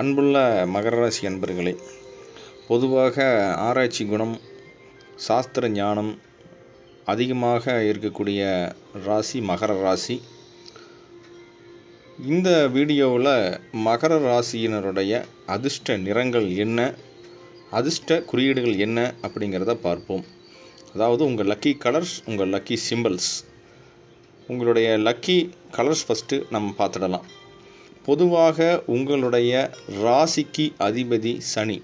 அன்புள்ள மகர ராசி அன்பர்களே பொதுவாக ஆராய்ச்சி குணம் சாஸ்திர ஞானம் அதிகமாக இருக்கக்கூடிய ராசி மகர ராசி. இந்த வீடியோவில் மகர ராசியினருடைய அதிர்ஷ்ட நிறங்கள் என்ன அதிர்ஷ்ட குறியீடுகள் என்ன அப்படிங்கிறத பார்ப்போம். அதாவது உங்கள் லக்கி கலர்ஸ் உங்கள் லக்கி சிம்பிள்ஸ் உங்களுடைய லக்கி கலர்ஸ் ஃபஸ்ட்டு நம்ம பார்த்துடலாம். பொதுவாக உங்களுடைய ராசிக்கு அதிபதி சனி.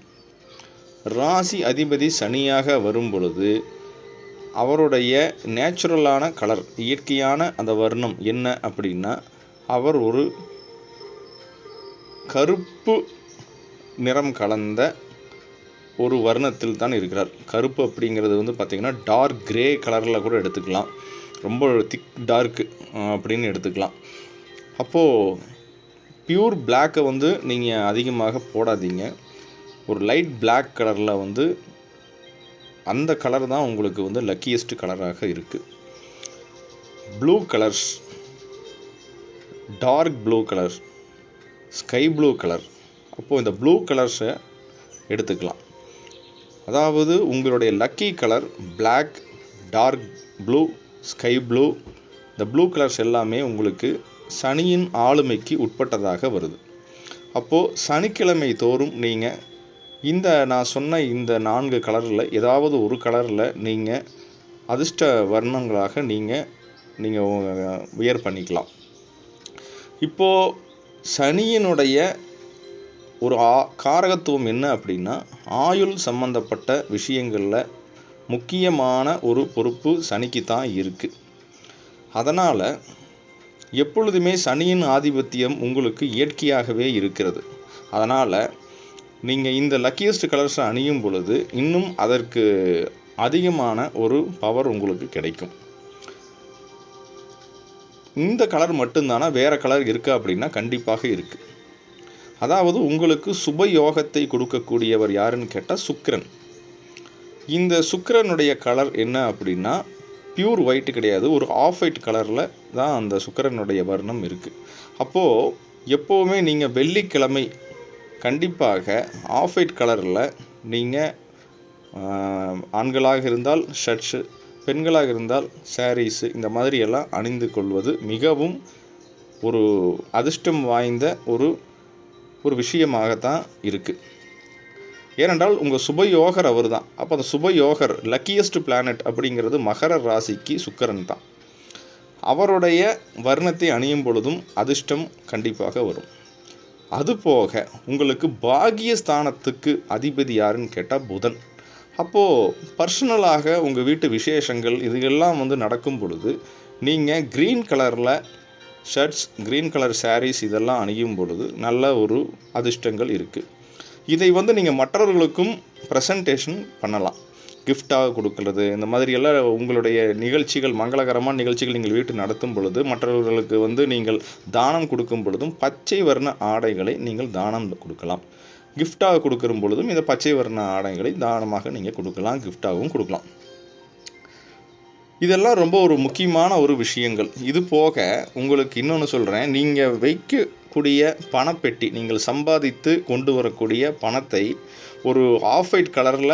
ராசி அதிபதி சனியாக வரும் பொழுது அவருடைய நேச்சுரலான கலர் இயற்கையான அந்த வர்ணம் என்ன அப்படின்னா அவர் ஒரு கருப்பு நிறம் கலந்த ஒரு வர்ணத்தில் தான் இருக்கிறார். கருப்பு அப்படிங்கிறது வந்து பார்த்திங்கன்னா டார்க் கிரே கலரில் கூட எடுத்துக்கலாம். ரொம்ப திக் டார்க்கு அப்படின்னு எடுத்துக்கலாம். அப்போது ப்யூர் பிளாக்கை வந்து நீங்கள் அதிகமாக போடாதீங்க. ஒரு லைட் பிளாக் கலரில் வந்து அந்த கலர் தான் உங்களுக்கு வந்து லக்கியஸ்ட் கலராக இருக்குது blue colours dark blue colour sky blue colour அப்போது இந்த ப்ளூ கலர்ஸை எடுத்துக்கலாம். அதாவது உங்களுடைய lucky colour black dark blue sky blue இந்த ப்ளூ கலர்ஸ் எல்லாமே உங்களுக்கு சனியின் ஆளுமைக்கு உட்பட்டதாக வருது. அப்போது சனிக்கிழமை தோறும் நீங்கள் இந்த நான் சொன்ன இந்த நான்கு கலரில் ஏதாவது ஒரு கலரில் நீங்கள் அதிர்ஷ்ட வர்ணங்களாக நீங்கள் நீங்கள் வியர் பண்ணிக்கலாம். இப்போது சனியினுடைய ஒரு ஆ காரகத்துவம் என்ன அப்படின்னா ஆயுள் சம்பந்தப்பட்ட விஷயங்களில் முக்கியமான ஒரு பொறுப்பு சனிக்கு தான் இருக்குது அதனால் எப்பொழுதுமே சனியின் ஆதிபத்தியம் உங்களுக்கு இயற்கையாகவே இருக்கிறது. அதனால் நீங்கள் இந்த லக்கியஸ்ட் கலர்ஸை அணியும் பொழுது இன்னும் அதற்கு அதிகமான ஒரு பவர் உங்களுக்கு கிடைக்கும். இந்த கலர் மட்டும்தானா? வேறு கலர் இருக்கா அப்படின்னா கண்டிப்பாக இருக்குது அதாவது உங்களுக்கு சுப யோகத்தை கொடுக்கக்கூடியவர் யாருன்னு கேட்டால் சுக்கரன். இந்த சுக்கரனுடைய கலர் என்ன அப்படின்னா பியூர் ஒயிட் கிடையாது. ஒரு ஆஃப் ஒயிட் கலரில் தான் அந்த சுக்கரனுடைய வர்ணம் இருக்குது அப்போது எப்போவுமே நீங்கள் வெள்ளிக்கிழமை கண்டிப்பாக ஆஃப் ஒயிட் கலரில் நீங்கள் ஆண்களாக இருந்தால் ஷர்ட்ஸு பெண்களாக இருந்தால் சாரீஸு இந்த மாதிரி எல்லாம் அணிந்து கொள்வது மிகவும் ஒரு அதிர்ஷ்டம் வாய்ந்த ஒரு ஒரு விஷயமாகத்தான் இருக்குது ஏனென்றால் உங்கள் சுபயோகர் அவர் தான் அப்போ அந்த சுபயோகர் லக்கியஸ்ட் பிளானட் அப்படிங்கிறது மகர ராசிக்கு சுக்கரன் தான். அவருடைய வர்ணத்தை அணியும் பொழுதும் அதிர்ஷ்டம் கண்டிப்பாக வரும். அதுபோக உங்களுக்கு பாகியஸ்தானத்துக்கு அதிபதி யாருன்னு கேட்டால் புதன். அப்போது பர்சனலாக உங்கள் வீட்டு விசேஷங்கள் இது எல்லாம் வந்து நடக்கும் பொழுது நீங்கள் க்ரீன் கலரில் ஷர்ட்ஸ் க்ரீன் கலர் சாரீஸ் இதெல்லாம் அணியும் பொழுது நல்ல ஒரு அதிர்ஷ்டங்கள் இருக்குது இதை வந்து நீங்கள் மற்றவர்களுக்கும் ப்ரெசன்டேஷன் பண்ணலாம். கிஃப்டாக கொடுக்கறது இந்த மாதிரி எல்லாம் உங்களுடைய நிகழ்ச்சிகள் மங்களகரமான நிகழ்ச்சிகள் நீங்கள் வீட்டு நடத்தும் பொழுது மற்றவர்களுக்கு வந்து நீங்கள் தானம் கொடுக்கும் பொழுதும் பச்சை வர்ண ஆடைகளை நீங்கள் தானம் கொடுக்கலாம். கிஃப்டாக கொடுக்கும் பொழுதும் இந்த பச்சை வர்ண ஆடைகளை தானமாக நீங்கள் கொடுக்கலாம் கிஃப்டாகவும் கொடுக்கலாம். இதெல்லாம் ரொம்ப ஒரு முக்கியமான ஒரு விஷயங்கள். இது போக உங்களுக்கு இன்னொன்று சொல்கிறேன் நீங்கள் வரக்கூடிய பணப்பெட்டி நீங்கள் சம்பாதித்து கொண்டு வரக்கூடிய பணத்தை ஒரு ஆஃப் ஒயிட் கலரில்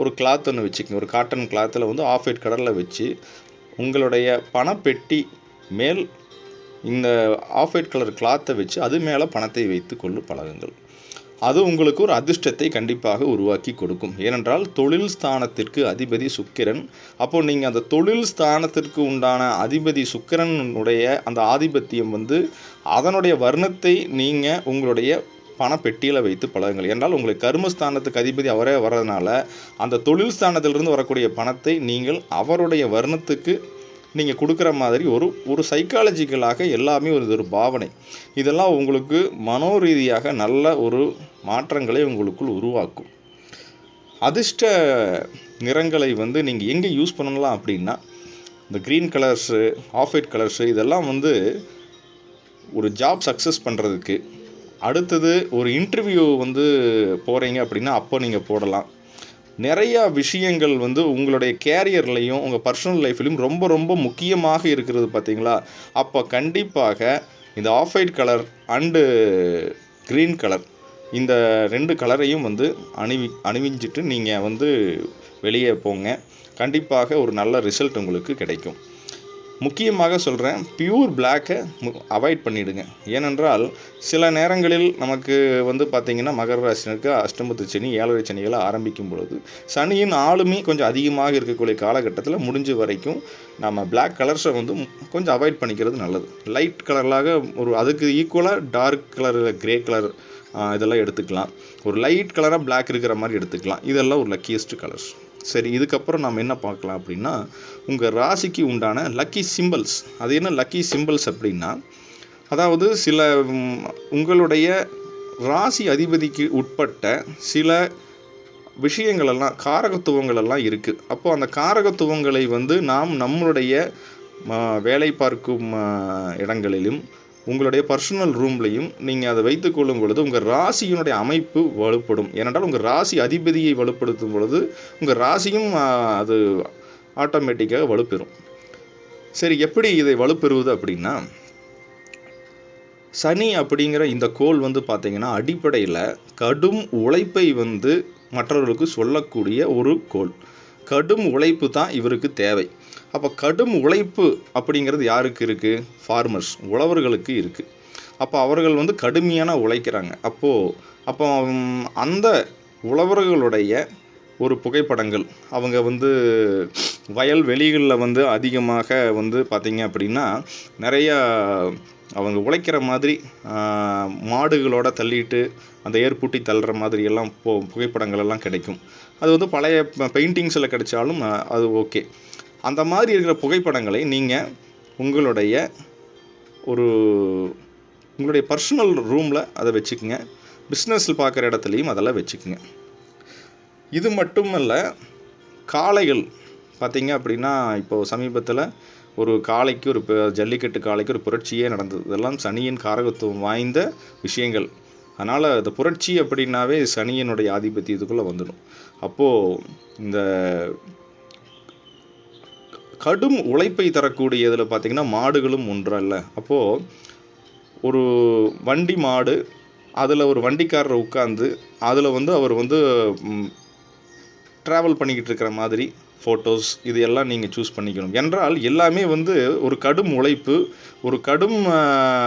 ஒரு கிளாத் ஒன்று வச்சுக்கோங்க. ஒரு காட்டன் கிளாத்தில் வந்து ஆஃப் ஒயிட் கலரில் வச்சு உங்களுடைய பணப்பெட்டி மேல் இந்த ஆஃப் ஒயிட் கலர் கிளாத்தை வச்சு அது மேலே பணத்தை வைத்து கொண்டு பழகுங்கள். அது உங்களுக்கு ஒரு அதிர்ஷ்டத்தை கண்டிப்பாக உருவாக்கி கொடுக்கும். ஏனென்றால் தொழில் ஸ்தானத்திற்கு அதிபதி சுக்கிரன். அப்போ நீங்கள் அந்த தொழில் ஸ்தானத்திற்கு உண்டான அதிபதி சுக்கிரனுடைய அந்த ஆதிபத்தியம் வந்து அதனுடைய வர்ணத்தை நீங்கள் உங்களுடைய பணப்பெட்டியில் வைத்து பழகுங்கள். என்றால் உங்களுக்கு கர்மஸ்தானத்துக்கு அதிபதி அவரே வர்றதுனால அந்த தொழில் ஸ்தானத்திலிருந்து வரக்கூடிய பணத்தை நீங்கள் அவருடைய வர்ணத்துக்கு நீங்கள் கொடுக்குற மாதிரி ஒரு ஒரு சைக்காலஜிக்கலாக எல்லாமே ஒரு ஒரு பாவனை. இதெல்லாம் உங்களுக்கு மனோரீதியாக நல்ல ஒரு மாற்றங்களை உங்களுக்குள் உருவாக்கும். அதிர்ஷ்ட நிறங்களை வந்து நீங்கள் எங்கே யூஸ் பண்ணலாம் அப்படின்னா இந்த green colours off white colours இதெல்லாம் வந்து ஒரு ஜாப் சக்ஸஸ் பண்ணுறதுக்கு அடுத்தது ஒரு இன்டர்வியூ வந்து போகிறீங்க அப்படின்னா அப்போ நீங்கள் போடலாம். நிறையா விஷயங்கள் வந்து உங்களுடைய கேரியர்லையும் உங்கள் பர்சனல் லைஃப்லையும் ரொம்ப ரொம்ப முக்கியமாக இருக்கிறது பார்த்தீங்களா அப்போ கண்டிப்பாக இந்த off white colour and green colour இந்த ரெண்டு கலரையும் வந்து அணிவி அணிவிஞ்சிட்டு நீங்கள் வந்து வெளியே போங்க. கண்டிப்பாக ஒரு நல்ல ரிசல்ட் உங்களுக்கு கிடைக்கும். முக்கியமாக சொல்கிறேன் பியூர் பிளாக்கை அவாய்ட் பண்ணிவிடுங்க ஏனென்றால் சில நேரங்களில் நமக்கு வந்து பார்த்திங்கன்னா மகர ராசினருக்கு அஷ்டமத்து சனி ஏழரை சனிகளை ஆரம்பிக்கும் பொழுது சனியின் ஆளுமே கொஞ்சம் அதிகமாக இருக்கக்கூடிய காலகட்டத்தில் முடிஞ்ச வரைக்கும் நம்ம பிளாக் கலர்ஸை வந்து கொஞ்சம் அவாய்ட் பண்ணிக்கிறது நல்லது. லைட் கலர்லாக ஒரு அதுக்கு ஈக்குவலாக டார்க் கலர் கிரே கலர் இதெல்லாம் எடுத்துக்கலாம். ஒரு லைட் கலராக பிளாக் இருக்கிற மாதிரி எடுத்துக்கலாம். இதெல்லாம் ஒரு லக்கியஸ்ட் கலர்ஸ் சரி இதுக்கப்புறம் நம்ம என்ன பார்க்கலாம் அப்படின்னா உங்கள் ராசிக்கு உண்டான லக்கி சிம்பிள்ஸ் அது என்ன லக்கி சிம்பிள்ஸ் அப்படின்னா அதாவது சில உங்களுடைய ராசி அதிபதிக்கு உட்பட்ட சில விஷயங்களெல்லாம் காரகத்துவங்களெல்லாம் இருக்குது அப்போது அந்த காரகத்துவங்களை வந்து நாம் நம்மளுடைய வேலை பார்க்கும் இடங்களிலும் உங்களுடைய பர்சனல் ரூம்லையும் நீங்கள் அதை வைத்துக்கொள்ளும் பொழுது உங்கள் ராசியினுடைய அமைப்பு வலுப்படும். ஏனென்றால் உங்கள் ராசி அதிபதியை வலுப்படுத்தும் பொழுது உங்கள் ராசியும் அது ஆட்டோமேட்டிக்காக வலுப்பெறும். சரி எப்படி இதை வலுப்பெறுவது அப்படின்னா சனி அப்படிங்கிற இந்த கோல் வந்து பார்த்திங்கன்னா அடிப்படையில் கடும் உழைப்பை வந்து மற்றவர்களுக்கு சொல்லக்கூடிய ஒரு கோள். கடும் உழைப்பு தான் இவருக்கு தேவை. அப்போ கடும் உழைப்பு அப்படிங்கிறது யாருக்கு இருக்குது ஃபார்மர்ஸ் உழவர்களுக்கு இருக்குது அப்போ அவர்கள் வந்து கடுமையான உழைக்கிறாங்க. அப்போது அப்போ அந்த உழவர்களுடைய ஒரு புகைப்படங்கள். அவங்க வந்து வயல் வெளிகளில் வந்து அதிகமாக வந்து பார்த்திங்க அப்படின்னா நிறையா அவங்க உழைக்கிற மாதிரி மாடுகளோடு மாடுகளோட தள்ளிட்டு அந்த ஏர்பூட்டி தள்ளுற மாதிரி எல்லாம் போ புகைப்படங்கள் எல்லாம் கிடைக்கும். அது வந்து பழைய பெயிண்டிங்ஸில் கிடைச்சாலும் அது ஓகே. அந்த மாதிரி இருக்கிற புகைப்படங்களை நீங்கள் உங்களுடைய ஒரு உங்களுடைய பர்சனல் ரூமில் அதை வச்சுக்கோங்க. பிஸ்னஸில் பார்க்குற இடத்துலையும் அதெல்லாம் வச்சுக்கோங்க. இது மட்டுமல்ல காளைகள். பார்த்தீங்க அப்படின்னா இப்போது சமீபத்தில் ஒரு காளைக்கு ஒரு ஜல்லிக்கட்டு காளைக்கு ஒரு புரட்சியே நடந்தது. இதெல்லாம் சனியின் காரகத்துவம் வாய்ந்த விஷயங்கள். அதனால் இந்த புரட்சி அப்படின்னாவே சனியினுடைய ஆதிபத்தியத்துக்குள்ளே வந்துடும் அப்போது இந்த கடும் உழைப்பை தரக்கூடிய இதில் பார்த்திங்கன்னா மாடுகளும் ஒன்றல்ல. அப்போது ஒரு வண்டி மாடு அதில் ஒரு வண்டிக்காரர் உட்காந்து அதில் வந்து அவர் வந்து ட்ராவல் பண்ணிக்கிட்டு இருக்கிற மாதிரி ஃபோட்டோஸ் இது எல்லாம் நீங்கள் சூஸ் பண்ணிக்கணும். என்றால் எல்லாமே வந்து ஒரு கடும் உழைப்பு ஒரு கடும்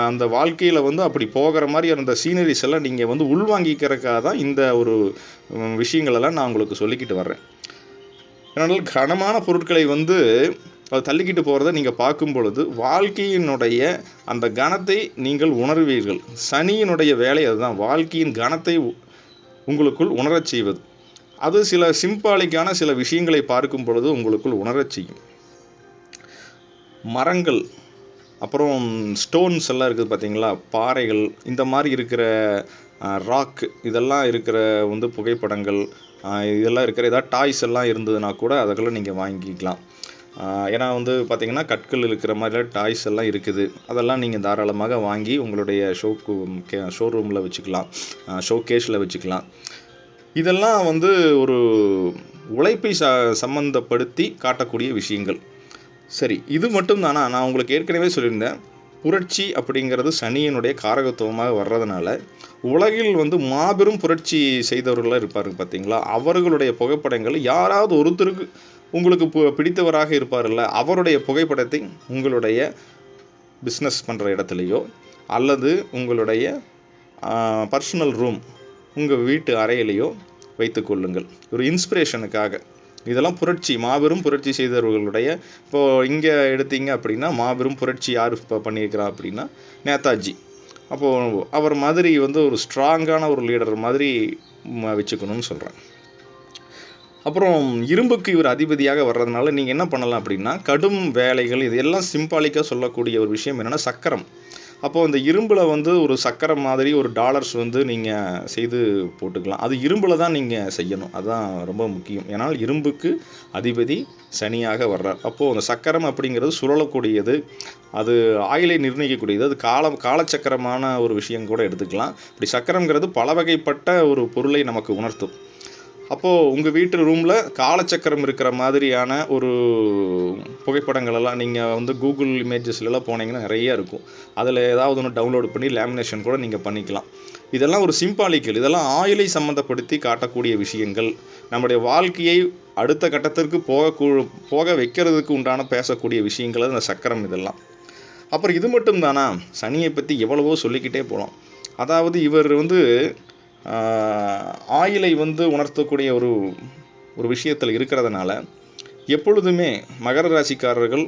அந்த வாழ்க்கையில் வந்து அப்படி போகிற மாதிரி அந்த சீனரிஸ் எல்லாம் நீங்கள் வந்து உள்வாங்கிக்கிறக்காக தான் இந்த ஒரு விஷயங்களெல்லாம் நான் உங்களுக்கு சொல்லிக்கிட்டு வர்றேன். ஏனால் கனமான பொருட்களை வந்து அதை தள்ளிக்கிட்டு போகிறத நீங்கள் பார்க்கும் பொழுது வாழ்க்கையினுடைய அந்த கணத்தை நீங்கள் உணர்வீர்கள். சனியினுடைய வேலை அதுதான். வாழ்க்கையின் கணத்தை உ- உங்களுக்குள் உணரச் செய்வது. அது சில சிம்பாலிக்கான சில விஷயங்களை பார்க்கும் பொழுது உங்களுக்குள் உணரச் செய்யும். மரங்கள் அப்புறம் ஸ்டோன்ஸ் எல்லாம் இருக்குது பார்த்தீங்களா? பாறைகள் இந்த மாதிரி இருக்கிற ராக் இதெல்லாம் இருக்கிற வந்து புகைப்படங்கள் இதெல்லாம் இருக்கிற ஏதாவது டாய்ஸ் எல்லாம் இருந்ததுன்னா கூட அதெல்லாம் நீங்கள் வாங்கிக்கலாம். ஏன்னா வந்து பார்த்திங்கன்னா கற்கள் இருக்கிற மாதிரி டாய்ஸ் எல்லாம் இருக்குது. அதெல்லாம் நீங்கள் தாராளமாக வாங்கி உங்களுடைய ஷோக்கு ஷோரூமில் வச்சுக்கலாம். ஷோ கேஷில் வச்சுக்கலாம். இதெல்லாம் வந்து ஒரு உழைப்பை ச சம்மந்தப்படுத்தி காட்டக்கூடிய விஷயங்கள். சரி இது மட்டும் தானா? நான் உங்களுக்கு ஏற்கனவே சொல்லியிருந்தேன். புரட்சி அப்படிங்கிறது சனியினுடைய காரகத்துவமாக வர்றதுனால உலகில் வந்து மாபெரும் புரட்சி செய்தவர்களாக இருப்பாருங்க பார்த்தீங்களா? அவர்களுடைய புகைப்படங்கள் யாராவது ஒருத்தருக்கு உங்களுக்கு பு- பிடித்தவராக இருப்பார்ல அவருடைய புகைப்படத்தை உங்களுடைய பிஸ்னஸ் பண்ணுற இடத்துலையோ அல்லது உங்களுடைய பர்சனல் ரூம் உங்கள் வீட்டு அறையிலையோ வைத்துக்கொள்ளுங்கள் ஒரு இன்ஸ்பிரேஷனுக்காக இதெல்லாம் புரட்சி மாபெரும் புரட்சி செய்தவர்களுடைய இப்போது இங்கே எடுத்தீங்க அப்படின்னா மாபெரும் புரட்சி யார் இப்போ பண்ணியிருக்கிறா அப்படின்னா நேதாஜி. அப்போது அவர் மாதிரி வந்து ஒரு ஸ்ட்ராங்கான ஒரு லீடர் மாதிரி வச்சுக்கணும்னு சொல்கிறேன் அப்புறம் இரும்புக்கு இவர் அதிபதியாக வர்றதுனால நீங்கள் என்ன பண்ணலாம் அப்படின்னா கடும் வேலைகள் இது எல்லாம் சிம்பாலிக்காக சொல்லக்கூடிய ஒரு விஷயம் என்னென்னா சக்கரம். அப்போது அந்த இரும்பில் வந்து ஒரு சக்கரம் மாதிரி ஒரு டாலர்ஸ் வந்து நீங்கள் செய்து போட்டுக்கலாம். அது இரும்பில் தான் நீங்கள் செய்யணும். அதுதான் ரொம்ப முக்கியம். ஏன்னால் இரும்புக்கு அதிபதி சனியாக வர்றார். அப்போது அந்த சக்கரம் அப்படிங்கிறது சுழலக்கூடியது. அது ஆயிலை நிர்ணயிக்கக்கூடியது. அது காலம் காலச்சக்கரமான ஒரு விஷயம் கூட எடுத்துக்கலாம். இப்படி சக்கரங்கிறது பல வகைப்பட்ட ஒரு பொருளை நமக்கு உணர்த்தும். அப்போது உங்கள் வீட்டு ரூமில் காலச்சக்கரம் இருக்கிற மாதிரியான ஒரு புகைப்படங்கள் எல்லாம் நீங்கள் வந்து கூகுள் இமேஜஸ்லலாம் போனீங்கன்னா நிறைய இருக்கும். அதில் ஏதாவது ஒன்று டவுன்லோட் பண்ணி லேமினேஷன் கூட நீங்கள் பண்ணிக்கலாம். இதெல்லாம் ஒரு சிம்பாலிக்கல் இதெல்லாம் ஆயிலை சம்மந்தப்படுத்தி காட்டக்கூடிய விஷயங்கள். நம்முடைய வாழ்க்கையை அடுத்த கட்டத்திற்கு போக போக வைக்கிறதுக்கு உண்டான பேசக்கூடிய விஷயங்கள் அந்த சக்கரம் இதெல்லாம். அப்புறம் இது மட்டும் தானா? சனியை பற்றி எவ்வளவோ சொல்லிக்கிட்டே போகலாம் அதாவது இவர் வந்து ஆயிலை வந்து உணர்த்தக்கூடிய ஒரு ஒரு விஷயத்தில் இருக்கிறதுனால எப்பொழுதுமே மகர ராசிக்காரர்கள்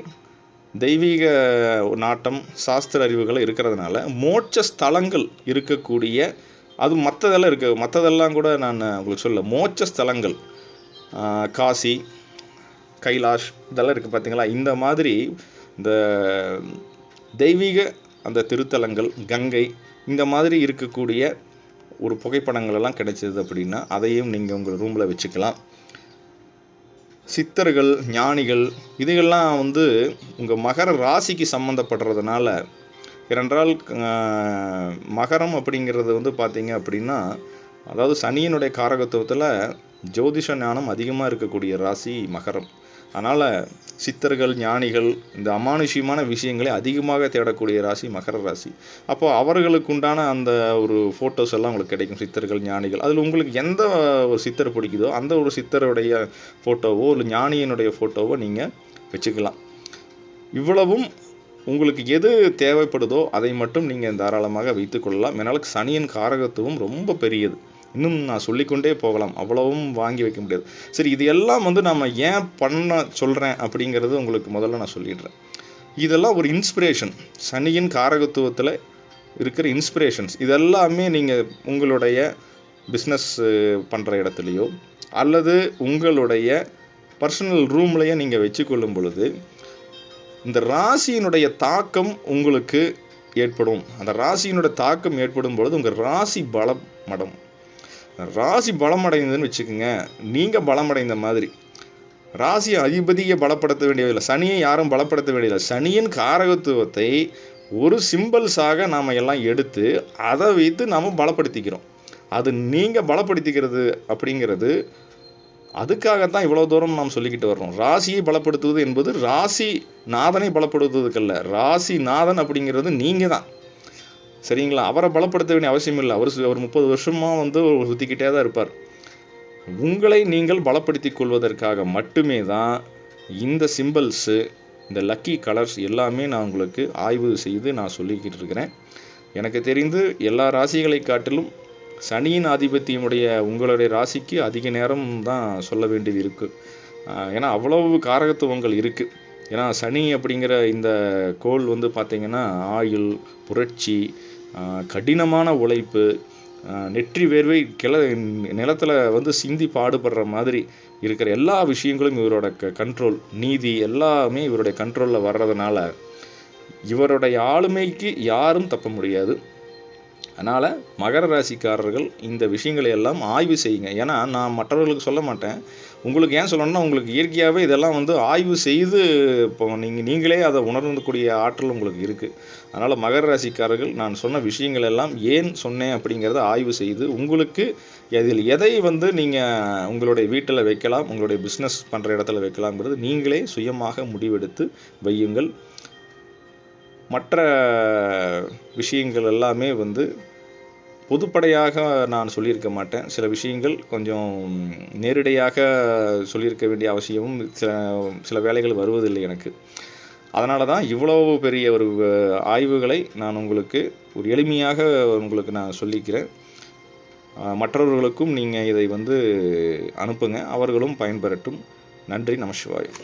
தெய்வீக நாட்டம் சாஸ்திர அறிவுகள் இருக்கிறதுனால மோட்ச ஸ்தலங்கள் இருக்கக்கூடிய அது மற்றதெல்லாம் இருக்குது மற்றதெல்லாம் கூட நான் உங்களுக்கு சொல்ல மோட்ச ஸ்தலங்கள் காசி கைலாஷ் இதெல்லாம் இருக்குது பார்த்தீங்களா இந்த மாதிரி இந்த தெய்வீக அந்த திருத்தலங்கள் கங்கை இந்த மாதிரி இருக்கக்கூடிய ஒரு புகைப்படங்கள் எல்லாம் கிடைச்சது அப்படின்னா அதையும் நீங்கள் உங்கள் ரூமில் வச்சுக்கலாம். சித்தர்கள் ஞானிகள் இதுகெல்லாம் வந்து உங்கள் மகர ராசிக்கு சம்மந்தப்படுறதுனால ஏனென்றால் மகரம் அப்படிங்கிறது வந்து பார்த்தீங்க அப்படின்னா அதாவது சனியினுடைய காரகத்துவத்தில் ஜோதிஷ ஞானம் அதிகமாக இருக்கக்கூடிய ராசி மகரம். அதனால் சித்தர்கள் ஞானிகள் இந்த அமானுஷ்யமான விஷயங்களை அதிகமாக தேடக்கூடிய ராசி மகர ராசி. அப்போ அவர்களுக்கு உண்டான அந்த ஒரு ஃபோட்டோஸ் எல்லாம் உங்களுக்கு கிடைக்கும் சித்தர்கள் ஞானிகள். அதில் உங்களுக்கு எந்த ஒரு சித்தர் பிடிக்குதோ அந்த ஒரு சித்தருடைய ஃபோட்டோவோ இல்லை ஞானியினுடைய ஃபோட்டோவோ நீங்கள் வச்சுக்கலாம். இவ்வளவும் உங்களுக்கு எது தேவைப்படுதோ அதை மட்டும் நீங்கள் தாராளமாக வைத்துக்கொள்ளலாம் என்னால் சனியின் காரகத்துவம் ரொம்ப பெரியது. இன்னும் நான் சொல்லிக்கொண்டே போகலாம். அவ்வளவும் வாங்கி வைக்க முடியாது. சரி இது எல்லாம் வந்து நம்ம ஏன் பண்ண சொல்கிறேன் அப்படிங்கிறது உங்களுக்கு முதல்ல நான் சொல்லிடுறேன். இதெல்லாம் ஒரு இன்ஸ்பிரேஷன் சனியின் காரகத்துவத்தில் இருக்கிற இன்ஸ்பிரேஷன்ஸ் இதெல்லாமே நீங்கள் உங்களுடைய பிஸ்னஸ் பண்ணுற இடத்துலையோ அல்லது உங்களுடைய பர்சனல் ரூம்லையே நீங்கள் வச்சுக்கொள்ளும் பொழுது இந்த ராசியினுடைய தாக்கம் உங்களுக்கு ஏற்படும். அந்த ராசியினுடைய தாக்கம் ஏற்படும் பொழுது உங்கள் ராசி பலம் மடம் ராசி பலமடைந்ததுன்னு வச்சுக்கோங்க. நீங்கள் பலமடைந்த மாதிரி. ராசியை அதிபதியை பலப்படுத்த வேண்டியதில்லை. சனியை யாரும் பலப்படுத்த வேண்டியதில்லை. சனியின் காரகத்துவத்தை ஒரு சிம்பிள்ஸாக நாம் எல்லாம் எடுத்து அதை வைத்து நாம் பலப்படுத்திக்கிறோம். அது நீங்கள் பலப்படுத்திக்கிறது அப்படிங்கிறது அதுக்காகத்தான் இவ்வளோ தூரம் நாம் சொல்லிக்கிட்டு வர்றோம். ராசியை பலப்படுத்துவது என்பது ராசி நாதனை பலப்படுத்துவதுக்கல்ல ராசி நாதன் அப்படிங்கிறது நீங்கள் தான் சரிங்களா? அவரை பலப்படுத்த வேண்டிய அவசியம் இல்லை. அவர் அவர் முப்பது வருஷமாக வந்து சுற்றிக்கிட்டே தான் இருப்பார். உங்களை நீங்கள் பலப்படுத்தி கொள்வதற்காக மட்டுமே தான் இந்த சிம்பிள்ஸு இந்த லக்கி கலர்ஸ் எல்லாமே நான் உங்களுக்கு ஆய்வு செய்து நான் சொல்லிக்கிட்டு இருக்கிறேன். எனக்கு தெரிந்து எல்லா ராசிகளை காட்டிலும் சனியின் ஆதிபத்தியமுடைய உங்களுடைய ராசிக்கு அதிக நேரம் தான் சொல்ல வேண்டியது இருக்குது ஏன்னா அவ்வளவு காரகத்துவங்கள் இருக்குது ஏன்னா சனி அப்படிங்கிற இந்த கோள் வந்து பார்த்திங்கன்னா ஆயுள் புரட்சி கடினமான உழைப்பு நெற்றி வேர்வை கிள நிலத்தில் வந்து சிந்தி பாடுபடுற மாதிரி இருக்கிற எல்லா விஷயங்களும் இவரோட க கண்ட்ரோல் நீதி எல்லாமே இவருடைய கண்ட்ரோலில் வர்றதுனால இவருடைய ஆளுமைக்கு யாரும் தப்ப முடியாது. அதனால் மகர ராசிக்காரர்கள் இந்த விஷயங்களை எல்லாம் ஆய்வு செய்யுங்க. ஏன்னா நான் மற்றவர்களுக்கு சொல்ல மாட்டேன். உங்களுக்கு ஏன் சொல்லணும்னா உங்களுக்கு இயற்கையாகவே இதெல்லாம் வந்து ஆய்வு செய்து இப்போ நீங்கள் நீங்களே அதை உணர்ந்தக்கூடிய ஆற்றல் உங்களுக்கு இருக்குது அதனால் மகர ராசிக்காரர்கள் நான் சொன்ன விஷயங்கள் எல்லாம் ஏன் சொன்னேன் அப்படிங்கிறத ஆய்வு செய்து உங்களுக்கு இதில் எதை வந்து நீங்கள் உங்களுடைய வீட்டில் வைக்கலாம் உங்களுடைய பிஸ்னஸ் பண்ணுற இடத்துல வைக்கலாம்ங்கிறது நீங்களே சுயமாக முடிவெடுத்து வையுங்கள். மற்ற விஷயங்கள் எல்லாமே வந்து பொதுப்படையாக நான் சொல்லியிருக்க மாட்டேன். சில விஷயங்கள் கொஞ்சம் நேரடியாக சொல்லியிருக்க வேண்டிய அவசியமும் சில சில வேலைகள் வருவதில்லை எனக்கு. அதனால தான் இவ்வளோ பெரிய ஒரு ஆய்வுகளை நான் உங்களுக்கு ஒரு எளிமையாக உங்களுக்கு நான் சொல்லிக்கிறேன். மற்றவர்களுக்கும் நீங்கள் இதை வந்து அனுப்புங்க. அவர்களும் பயன்பெறட்டும். நன்றி நமசிவாயம்